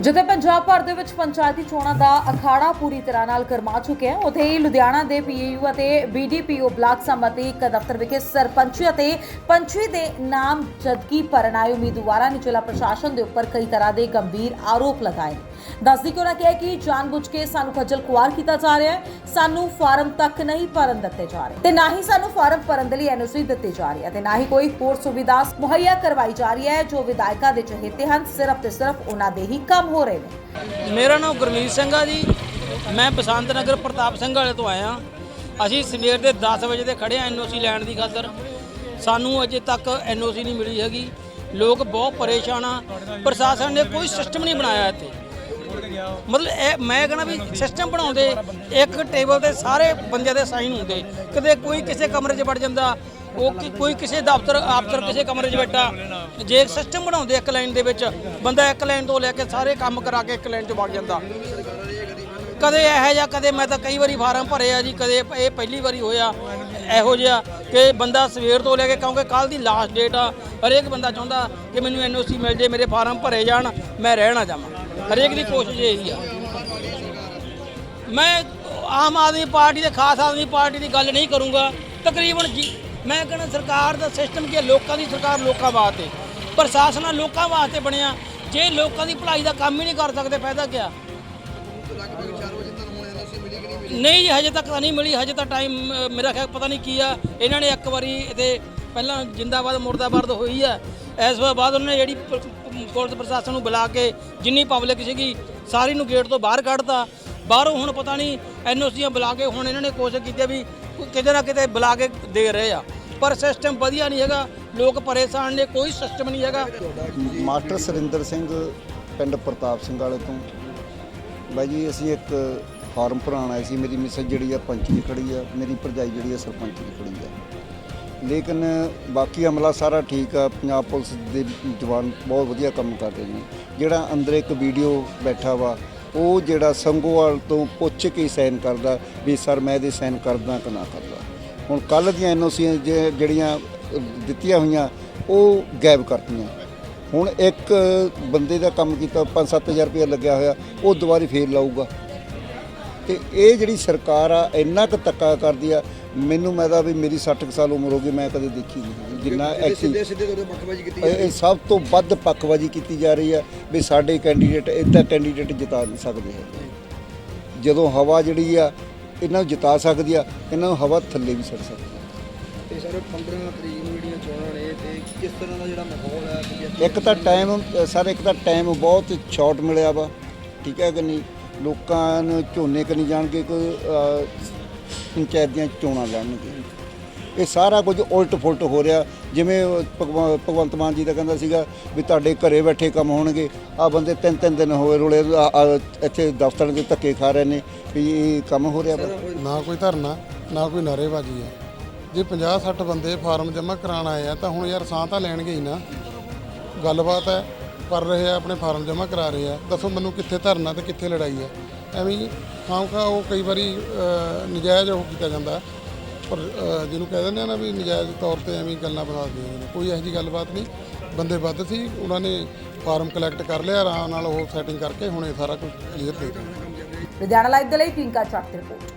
ਜਿੱਥੇ ਪੰਜਾਬ ਭਰ ਦੇ ਵਿੱਚ ਪੰਚਾਇਤੀ ਚੋਣਾਂ ਦਾ ਅਖਾੜਾ ਪੂਰੀ ਤਰ੍ਹਾਂ ਨਾਲ ਗਰਮਾ ਚੁੱਕਿਆ ਹੈ, ਉਥੇ ਹੀ ਲੁਧਿਆਣਾ ਦੇ ਪੀਏਯੂ ਅਤੇ ਬੀਡੀਪੀਓ ਬਲਾਕ ਸੰਮਤੀ ਇੱਕ ਦਫ਼ਤਰ ਵਿਖੇ ਸਰਪੰਚੀ ਅਤੇ ਪੰਚੀ ਦੇ ਨਾਮ ਜਦਗੀ ਭਰਨ ਆਏ ਉਮੀਦਵਾਰਾਂ ਨੇ ਜ਼ਿਲ੍ਹਾ ਪ੍ਰਸ਼ਾਸਨ ਦੇ ਉੱਪਰ ਕਈ ਤਰ੍ਹਾਂ ਦੇ ਗੰਭੀਰ ਆਰੋਪ ਲਗਾਏ। ਨੇ ਦੱਸਦੀ ਕਿ ਉਹਨਾਂ ਕਿਹਾ ਕਿ ਜਾਣਬੁੱਝ ਕੇ ਸਾਨੂੰ ਖੱਜਲ ਖੁਆਰ ਕੀਤਾ ਜਾ ਰਿਹਾ ਹੈ। ਸਾਨੂੰ ਫਾਰਮ ਤੱਕ ਨਹੀਂ ਭਰਨ ਦਿੱਤੇ ਜਾ ਰਹੇ। ਤੇ ਨਾ ਹੀ ਸਾਨੂੰ ਫਾਰਮ ਭਰਨ ਦੇ ਲਈ ਐਨਓਸੀ ਦਿੱਤੀ ਜਾ ਰਹੀ ਹੈ ਤੇ ਨਾ ਹੀ ਕੋਈ ਹੋਰ ਸੁਵਿਧਾ ਮੁਹੱਈਆ ਕਰਵਾਈ ਜਾ ਰਹੀ ਹੈ, ਜੋ ਵਿਧਾਇਕਾਂ ਦੇ ਚਹੇਤੇ ਹਨ। ਸਿਰਫ ਤੇ ਸਿਰਫ ਉਹਨਾਂ ਦੇ ਹੀ ਕੰਮ ਹੋ ਰਹੇ ਨੇ। ਮੇਰਾ ਨਾਮ ਗੁਰਮੀਤ ਸਿੰਘ ਆ ਜੀ। ਮੈਂ ਬਸੰਤ ਨਗਰ ਪ੍ਰਤਾਪ ਸਿੰਘ ਵਾਲੇ ਤੋਂ ਆਇਆ। ਅਸੀਂ ਸਵੇਰ ਦੇ 10 ਵਜੇ ਤੇ ਖੜੇ ਆ ਐਨਓਸੀ ਲੈਣ ਦੀ ਖਾਤਰ। ਸਾਨੂੰ ਅਜੇ ਤੱਕ ਐਨਓਸੀ ਨਹੀਂ ਮਿਲੀ ਹੈਗੀ। ਲੋਕ ਬਹੁਤ ਪਰੇਸ਼ਾਨ ਆ। ਪ੍ਰਸ਼ਾਸਨ ਨੇ ਕੋਈ ਸਿਸਟਮ ਨਹੀਂ ਬਣਾਇਆ ਇੱਥੇ। ਮਤਲਬ ਇਹ ਮੈਂ ਕਹਿੰਦਾ ਵੀ ਸਿਸਟਮ ਬਣਾਉਂਦੇ, ਇੱਕ ਟੇਬਲ ਤੇ ਸਾਰੇ ਬੰਦਿਆਂ ਦੇ ਸਾਈਨ ਹੁੰਦੇ। ਕਦੇ ਕੋਈ ਕਿਸੇ ਕਮਰੇ 'ਚ ਵੜ ਜਾਂਦਾ, ਉਹ ਕਿ- ਕੋਈ ਕਿਸੇ ਦਫ਼ਤਰ ਅਫਸਰ ਕਿਸੇ ਕਮਰੇ 'ਚ ਬੈਠਾ। ਜੇ ਸਿਸਟਮ ਬਣਾਉਂਦੇ ਇੱਕ ਲਾਈਨ ਦੇ ਵਿੱਚ, ਬੰਦਾ ਇੱਕ ਲਾਈਨ ਤੋਂ ਲੈ ਕੇ ਸਾਰੇ ਕੰਮ ਕਰਾ ਕੇ ਇੱਕ ਲਾਈਨ 'ਚ ਵੜ ਜਾਂਦਾ। ਕਦੇ ਇਹੋ ਜਿਹਾ, ਕਦੇ ਮੈਂ ਤਾਂ ਕਈ ਵਾਰੀ ਫਾਰਮ ਭਰੇ ਆ ਜੀ, ਕਦੇ ਇਹ ਪਹਿਲੀ ਵਾਰੀ ਹੋਇਆ, ਇਹੋ ਜਿਹਾ ਕਿ ਬੰਦਾ ਸਵੇਰ ਤੋਂ ਲੈ ਕੇ ਕਿਉਂਕਿ ਕੱਲ ਦੀ ਲਾਸਟ ਡੇਟ ਆ, ਹਰੇਕ ਬੰਦਾ ਚਾਹੁੰਦਾ ਕਿ ਮੈਨੂੰ ਐਨਓਸੀ ਮਿਲ ਜੇ, ਮੇਰੇ ਫਾਰਮ ਭਰੇ ਜਾਣ, ਮੈਂ ਰਹਿਣਾ ਜਾਵਾਂ ਹਰੇਕ ਦੀ ਕੋਸ਼ਿਸ਼ ਇਹੀ ਆ। ਮੈਂ ਆਮ ਆਦਮੀ ਪਾਰਟੀ ਤੇ ਖਾਸ ਆਦਮੀ ਪਾਰਟੀ ਦੀ ਗੱਲ ਨਹੀਂ ਕਰੂੰਗਾ। ਤਕਰੀਬਨ ਜੀ, ਮੈਂ ਕਹਿੰਦਾ ਸਰਕਾਰ ਦਾ ਸਿਸਟਮ ਕੀ ਹੈ ਲੋਕਾਂ ਦੀ ਸਰਕਾਰ ਲੋਕਾਂ ਵਾਸਤੇ। ਪ੍ਰਸ਼ਾਸਨ ਲੋਕਾਂ ਵਾਸਤੇ ਬਣਿਆ। ਜੇ ਲੋਕਾਂ ਦੀ ਭਲਾਈ ਦਾ ਕੰਮ ਹੀ ਨਹੀਂ ਕਰ ਸਕਦੇ, ਫਾਇਦਾ ਕਿਆ? ਨਹੀਂ ਜੀ, ਹਜੇ ਤੱਕ ਤਾਂ ਨਹੀਂ ਮਿਲੀ। ਹਜੇ ਤਾਂ ਟਾਈਮ ਮੇਰਾ ਖਿਆਲ ਪਤਾ ਨਹੀਂ ਕੀ ਆ। ਇਹਨਾਂ ਨੇ ਇੱਕ ਵਾਰੀ ਇਹਦੇ, ਪਹਿਲਾਂ ਜਿੰਦਾਬਾਦ, ਮੁਰਦਾਬਾਦ ਹੋਈ ਆ। ਇਸ ਤੋਂ ਬਾਅਦ ਉਹਨੇ ਜਿਹੜੀ ਪੁਲਿਸ ਪ੍ਰਸ਼ਾਸਨ ਨੂੰ ਬੁਲਾ ਕੇ ਜਿੰਨੀ ਪਬਲਿਕ ਸੀਗੀ, ਸਾਰੀ ਨੂੰ ਗੇਟ ਤੋਂ ਬਾਹਰ ਕੱਢਤਾ। ਬਾਹਰੋਂ ਹੁਣ ਪਤਾ ਨਹੀਂ ਐਨਓਸੀਆਂ ਬੁਲਾ ਕੇ ਹੁਣ ਇਹਨਾਂ ਨੇ ਕੋਸ਼ਿਸ਼ ਕੀਤੀ ਆ ਵੀ ਕਿਤੇ ਨਾ ਕਿਤੇ ਬੁਲਾ ਕੇ ਦੇ ਰਹੇ ਆ। ਪਰ ਸਿਸਟਮ ਵਧੀਆ ਨਹੀਂ ਹੈਗਾ, ਲੋਕ ਪਰੇਸ਼ਾਨ ਨੇ, ਕੋਈ ਸਿਸਟਮ ਨਹੀਂ ਹੈਗਾ। ਮਾਸਟਰ ਸੁਰਿੰਦਰ ਸਿੰਘ, ਪਿੰਡ ਪ੍ਰਤਾਪ ਸਿੰਘ ਵਾਲੇ ਤੋਂ। ਬਾਈ ਜੀ, ਅਸੀਂ ਇੱਕ ਫਾਰਮ ਭਰਾਉਣ ਆਏ ਸੀ, ਮੇਰੀ ਮਿਸਜ ਜਿਹੜੀ ਆ ਪੰਚ ਦੀ ਖੜੀ ਆ, ਮੇਰੀ ਭਰਜਾਈ ਜਿਹੜੀ ਆ ਸਰਪੰਚ ਦੀ ਖੜੀ ਆ। ਲੇਕਿਨ ਬਾਕੀ ਅਮਲਾ ਸਾਰਾ ਠੀਕ ਆ, ਪੰਜਾਬ ਪੁਲਿਸ ਦੇ ਜਵਾਨ ਬਹੁਤ ਵਧੀਆ ਕੰਮ ਕਰ ਰਹੇ ਨੇ। ਜਿਹੜਾ ਅੰਦਰ ਇੱਕ ਵੀਡੀਓ ਬੈਠਾ ਵਾ, ਉਹ ਜਿਹੜਾ ਸੰਗੋਵਾਲ ਤੋਂ ਪੁੱਛ ਕੇ ਸਾਈਨ ਕਰਦਾ ਵੀ ਸਰ ਮੈਂ ਇਹਦੇ ਸਾਈਨ ਕਰਦਾ ਕਿ ਨਾ ਕਰਦਾ। ਹੁਣ ਕੱਲ ਦੀਆਂ ਐਨਓਸੀਆਂ ਜਿਹੜੀਆਂ ਦਿੱਤੀਆਂ ਹੋਈਆਂ, ਉਹ ਗਾਇਬ ਕਰਤੀਆਂ। ਹੁਣ ਇੱਕ ਬੰਦੇ ਦਾ ਕੰਮ ਕੀਤਾ 5-7000 ਰੁਪਏ ਲੱਗਿਆ ਹੋਇਆ, ਉਹ ਦੁਬਾਰਾ ਫੇਰ ਲਾਊਗਾ। ਤੇ ਇਹ ਜਿਹੜੀ ਸਰਕਾਰ ਆ, ਇੰਨਾ ਕੁ ਤੱਕਾ ਕਰਦੀ ਆ ਮੈਨੂੰ ਮੈਂ ਤਾਂ ਵੀ ਮੇਰੀ 60 ਕੁ ਸਾਲ ਉਮਰ ਹੋ ਗਈ ਮੈਂ ਕਦੇ ਦੇਖੀ ਨਹੀਂ ਜਿੰਨਾ ਐਕਟਿਵ ਸਿੱਧੇ ਸਿੱਧੇ ਤੁਹਾਡੇ ਪੱਖਬਾਜੀ ਕੀਤੀ ਇਹ ਇਹ ਸਭ ਤੋਂ ਵੱਧ ਪੱਖਵਾਜੀ ਕੀਤੀ ਜਾ ਰਹੀ ਆ ਵੀ ਸਾਡੇ ਕੈਂਡੀਡੇਟ ਇਦਾਂ ਕੈਂਡੀਡੇਟ ਜਿਤਾ ਨਹੀਂ ਸਕਦੇ ਹੈਗੇ। ਜਦੋਂ ਹਵਾ ਜਿਹੜੀ ਆ ਇਹਨਾਂ ਨੂੰ ਜਿਤਾ ਸਕਦੀ ਆ ਇਹਨਾਂ ਨੂੰ ਹਵਾ ਥੱਲੇ ਵੀ ਸੜ ਸਕਦੀ ਆ। ਤੇ ਸਰ 15 ਤਰੀਕ ਨੂੰ ਜਿਹੜੀਆਂ ਚੋਣਾਂ ਨੇ ਤੇ ਕਿਸ ਤਰ੍ਹਾਂ ਦਾ ਜਿਹੜਾ ਮਾਹੌਲ ਹੈ? ਕਿ ਇੱਕ ਤਾਂ ਟਾਈਮ ਸਰ ਇੱਕ ਤਾਂ ਟਾਈਮ ਬਹੁਤ ਸ਼ਾਰਟ ਮਿਲਿਆ ਵਾ। ਠੀਕ ਹੈ ਕਿ ਨਹੀਂ? ਲੋਕਾਂ ਨੂੰ ਝੋਨੇ ਕਰਨੀ ਜਾਣਗੇ ਕੋਈ ਅਹ, ਪੰਚਾਇਤ ਦੀਆਂ ਚੋਣਾਂ ਲੜਨਗੇ। ਇਹ ਸਾਰਾ ਕੁਝ ਉਲਟ ਫੁਲਟ ਹੋ ਰਿਹਾ। ਜਿਵੇਂ ਭਗਵ, ਭਗਵੰਤ ਮਾਨ ਜੀ ਦਾ ਕਹਿੰਦਾ ਸੀਗਾ ਵੀ ਤੁਹਾਡੇ ਘਰੇ ਬੈਠੇ ਕੰਮ ਹੋਣਗੇ। ਆ ਬੰਦੇ ਤਿੰਨ ਤਿੰਨ ਦਿਨ ਹੋਏ ਰੁਲੇ, ਆ- ਆ, ਇੱਥੇ ਦਫ਼ਤਰਾਂ ਦੇ ਧੱਕੇ ਖਾ ਰਹੇ ਨੇ। ਵੀ ਇਹ ਕੰਮ ਹੋ ਰਿਹਾ ਵਾ। ਨਾ ਕੋਈ ਧਰਨਾ, ਨਾ ਕੋਈ ਨਾਅਰੇਬਾਜ਼ੀ ਹੈ ਜੇ 50 60 ਬੰਦੇ ਫਾਰਮ ਜਮ੍ਹਾਂ ਕਰਾਉਣ ਆਏ ਆ, ਤਾਂ ਹੁਣ ਯਾਰ ਸਾਹ ਤਾਂ ਲੈਣਗੇ ਹੀ ਨਾ। ਗੱਲਬਾਤ ਹੈ, ਕਰ ਰਹੇ ਆ, ਆਪਣੇ ਫਾਰਮ ਜਮ੍ਹਾਂ ਕਰਾ ਰਹੇ ਆ। ਦੱਸੋ ਮੈਨੂੰ ਕਿੱਥੇ ਧਰਨਾ ਤੇ ਕਿੱਥੇ ਲੜਾਈ ਹੈ ਐਵੇਂ ਹੀ ਖਾਮਖਾ ਉਹ ਕਈ ਵਾਰੀ ਨਜਾਇਜ਼ ਉਹ ਕੀਤਾ ਜਾਂਦਾ। ਪਰ ਜਿਹਨੂੰ ਕਹਿ ਦਿੰਦੇ ਆ ਨਾ ਵੀ ਨਜਾਇਜ਼ ਤੌਰ ਤੇ ਐਵੇਂ ਗੱਲਾਂ ਬਣਾ ਦਿੰਦੇ ਨੇ ਕੋਈ ਇਹੋ ਜਿਹੀ ਗੱਲਬਾਤ ਨਹੀਂ। ਬੰਦੇ ਵੱਧ ਸੀ, ਉਹਨਾਂ ਨੇ ਫਾਰਮ ਕਲੈਕਟ ਕਰ ਲਿਆ, ਆਰਾਮ ਨਾਲ ਉਹ ਸੈਟਿੰਗ ਕਰਕੇ ਹੁਣ ਇਹ ਸਾਰਾ ਕੁਝ ਕਲੀਅਰ ਦੇ ਦਿੱਤਾ। ਲੁਧਿਆਣਾ ਲਾਈਵ ਦੇ ਲਈ ਪਿੰਕਾ ਚੱਟ ਰਿਪੋਰਟ।